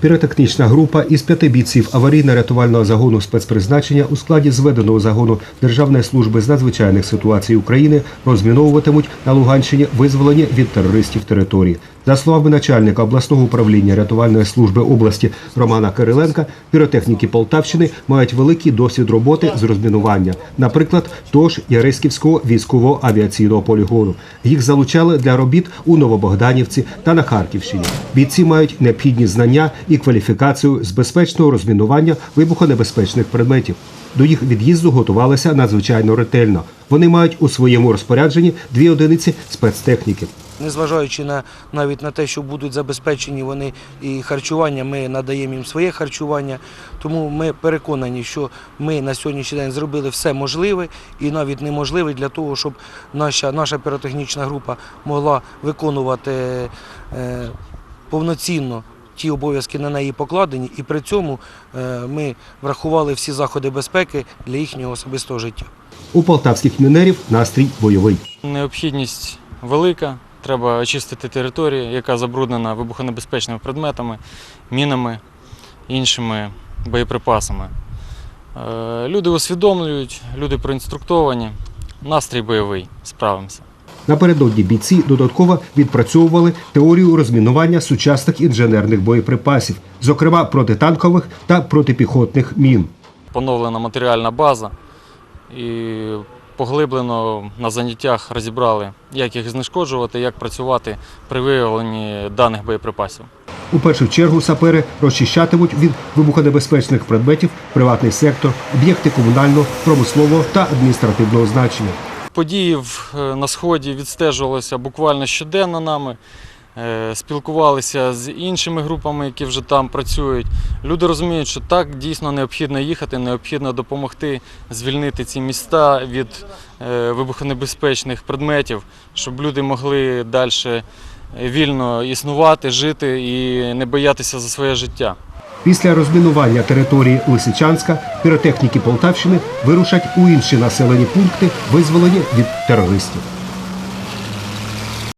Піротехнічна група із п'яти бійців аварійно-рятувального загону спецпризначення у складі зведеного загону Державної служби з надзвичайних ситуацій України розміновуватимуть на Луганщині визволені від терористів території. За словами начальника обласного управління рятувальної служби області Романа Кириленка, піротехніки Полтавщини мають великий досвід роботи з розмінування, наприклад, того ж Яриськівського військового авіаційного полігону. Їх залучали для робіт у Новобогданівці та на Харківщині. Бійці мають необхідні знання і кваліфікацію з безпечного розмінування вибухонебезпечних предметів. До їх від'їзду готувалися надзвичайно ретельно. Вони мають у своєму розпорядженні дві одиниці спецтехніки. Незважаючи на навіть на те, що будуть забезпечені вони і харчування, ми надаємо їм своє харчування. Тому ми переконані, що ми на сьогоднішній день зробили все можливе і навіть неможливе для того, щоб наша, наша піротехнічна група могла виконувати е, повноцінно ті обов'язки на неї покладені, і при цьому е, ми врахували всі заходи безпеки для їхнього особистого життя. У полтавських мінерів настрій бойовий. Необхідність велика. Треба очистити територію, яка забруднена вибухонебезпечними предметами, мінами, іншими боєприпасами. Е, Люди усвідомлюють, люди проінструктовані. Настрій бойовий, справимося. Напередодні бійці додатково відпрацьовували теорію розмінування сучасних інженерних боєприпасів, зокрема протитанкових та протипіхотних мін. Поновлена матеріальна база і поглиблено на заняттях розібрали, як їх знешкоджувати, як працювати при виявленні даних боєприпасів. У першу чергу сапери розчищатимуть від вибухонебезпечних предметів приватний сектор, об'єкти комунального, промислового та адміністративного значення. Події е, на сході відстежувалися буквально щоденно нами. е, Спілкувалися з іншими групами, які вже там працюють. Люди розуміють, що так дійсно необхідно їхати, необхідно допомогти звільнити ці міста від е, вибухонебезпечних предметів, щоб люди могли далі вільно існувати, жити і не боятися за своє життя. Після розмінування території Лисичанська піротехніки Полтавщини вирушать у інші населені пункти, визволені від терористів.